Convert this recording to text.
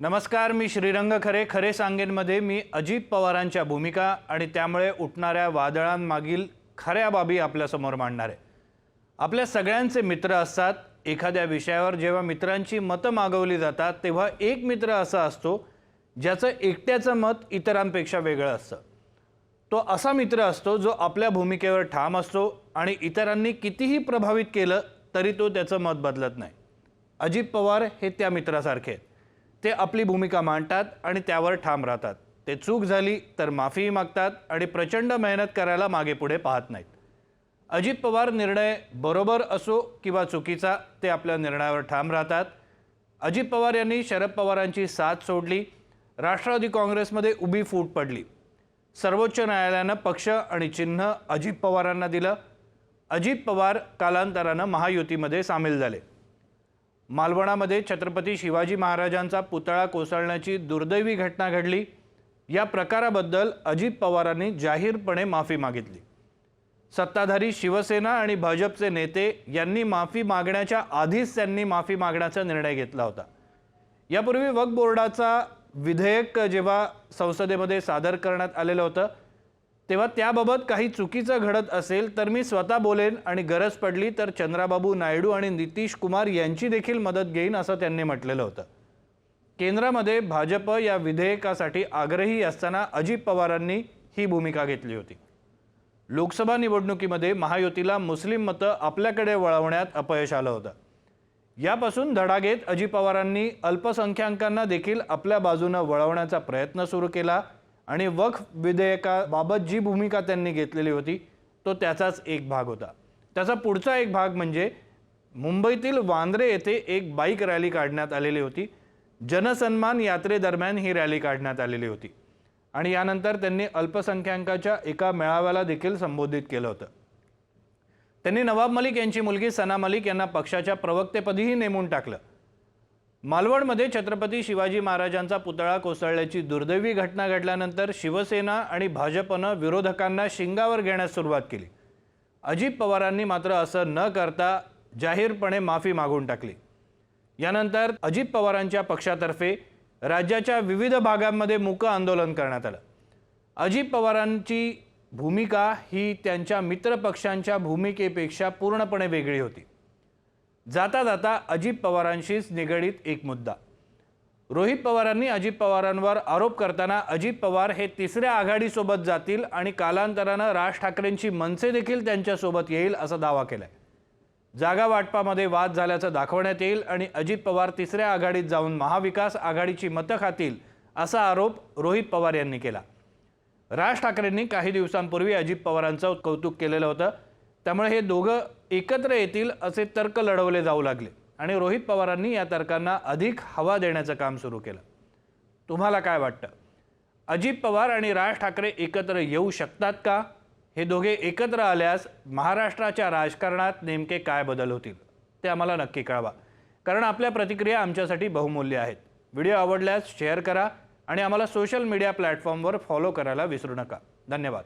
नमस्कार मी श्रीरंग खरे. खरे सांगेनमध्ये मी अजित पवारांच्या भूमिका आणि त्यामुळे उठणाऱ्या वादळांमागील खऱ्या बाबी आपल्यासमोर मांडणार आहे. आपल्या सगळ्यांचे मित्र असतात. एखाद्या विषयावर जेव्हा मित्रांची मतं मागवली जातात तेव्हा एक मित्र असा असतो ज्याचं एकट्याचं मत इतरांपेक्षा वेगळं असतं. तो असा मित्र असतो जो आपल्या भूमिकेवर ठाम असतो आणि इतरांनी कितीही प्रभावित केलं तरी तो त्याचं मत बदलत नाही. अजित पवार हे त्या मित्रासारखे आहेत. ते आपली भूमिका मांडतात आणि त्यावर ठाम राहतात. ते चूक झाली तर माफीही मागतात आणि प्रचंड मेहनत करायला मागे पुढे पाहत नाहीत. अजित पवार निर्णय बरोबर असो किंवा चुकीचा ते आपल्या निर्णयावर ठाम राहतात. अजित पवार यांनी शरद पवारांची साथ सोडली. राष्ट्रवादी काँग्रेसमध्ये उभी फूट पडली. सर्वोच्च न्यायालयानं पक्ष आणि चिन्ह अजित पवारांना दिलं. अजित पवार कालांतरानं महायुतीमध्ये सामील झाले. मालवणामध्ये छत्रपती शिवाजी महाराजांचा पुतळा कोसळण्याची दुर्दैवी घटना घडली. या प्रकाराबद्दल अजित पवारांनी जाहीरपणे माफी मागितली. सत्ताधारी शिवसेना आणि भाजपचे नेते यांनी माफी मागण्याच्या आधीच त्यांनी माफी मागण्याचा निर्णय घेतला होता. यापूर्वी वक्फ बोर्डाचा विधेयक जेव्हा संसदेमध्ये सादर करण्यात आलेलं होतं तेव्हा त्याबाबत काही चुकीचं घडत असेल तर मी स्वतः बोलेन आणि गरज पडली तर चंद्राबाबू नायडू आणि नितीश कुमार यांची देखील मदत घेईन असं त्यांनी म्हटलेलं होतं. केंद्रामध्ये भाजप या विधेयकासाठी आग्रही असताना अजित पवारांनी ही भूमिका घेतली होती. लोकसभा निवडणुकीमध्ये महायुतीला मुस्लिम मतं आपल्याकडे वळवण्यात अपयश आलं होतं. यापासून धडा घेत अजित पवारांनी अल्पसंख्याकांना देखील आपल्या बाजूनं वळवण्याचा प्रयत्न सुरू केला. आणि वक्फ विधेयकाबाबत जी भूमिका त्यांनी घेतलेली होती तो त्याचाच एक भाग होता. त्याचा पुढचा एक भाग म्हणजे मुंबईतील वांद्रे येथे एक बाईक रॅली काढण्यात आलेली होती. जनसन्मान यात्रेदरम्यान ही रॅली काढण्यात आलेली होती. आणि यानंतर त्यांनी अल्पसंख्याकाच्या एका मेळाव्याला देखील संबोधित केलं होतं. त्यांनी नवाब मलिक यांची मुलगी सना मलिक यांना पक्षाच्या प्रवक्तेपदीही नेमून टाकलं. मालवणमध्ये छत्रपती शिवाजी महाराजांचा पुतळा कोसळल्याची दुर्दैवी घटना घडल्यानंतर शिवसेना आणि भाजपनं विरोधकांना शिंगावर घेण्यास सुरुवात केली. अजित पवारांनी मात्र असं न करता जाहीरपणे माफी मागून टाकली. यानंतर अजित पवारांच्या पक्षातर्फे राज्याच्या विविध भागांमध्ये मूक आंदोलन करण्यात आलं. अजित पवारांची भूमिका ही त्यांच्या मित्रपक्षांच्या भूमिकेपेक्षा पूर्णपणे वेगळी होती. जाता जाता अजित पवारांशीच निगडीत एक मुद्दा. रोहित पवारांनी अजित पवारांवर आरोप करताना अजित पवार हे तिसऱ्या आघाडीसोबत जातील आणि कालांतरानं राज ठाकरेंची मनसे देखील त्यांच्यासोबत येईल असा दावा केलाय. जागा वाटपामध्ये वाद झाल्याचं दाखवण्यात येईल आणि अजित पवार तिसऱ्या आघाडीत जाऊन महाविकास आघाडीची मतं खातील असा आरोप रोहित पवार यांनी केला. राज ठाकरेंनी काही दिवसांपूर्वी अजित पवारांचं कौतुक केलेलं होतं. त्यामुळे हे दोघं एकत्र येतील असे तर्क लढवले जाऊ लागले. आणि रोहित पवारांनी या तर्कांना अधिक हवा देण्याचं काम सुरू केलं. तुम्हाला काय वाटतं? अजित पवार आणि राज ठाकरे एकत्र येऊ शकतात का? हे दोघे एकत्र आल्यास महाराष्ट्राच्या राजकारणात नेमके काय बदल होतील? ते आम्हाला नक्की कळवा. कारण आपल्या प्रतिक्रिया आमच्यासाठी बहुमूल्य आहेत. व्हिडिओ आवडल्यास शेअर करा आणि आम्हाला सोशल मीडिया प्लॅटफॉर्मवर फॉलो करायला विसरू नका. धन्यवाद.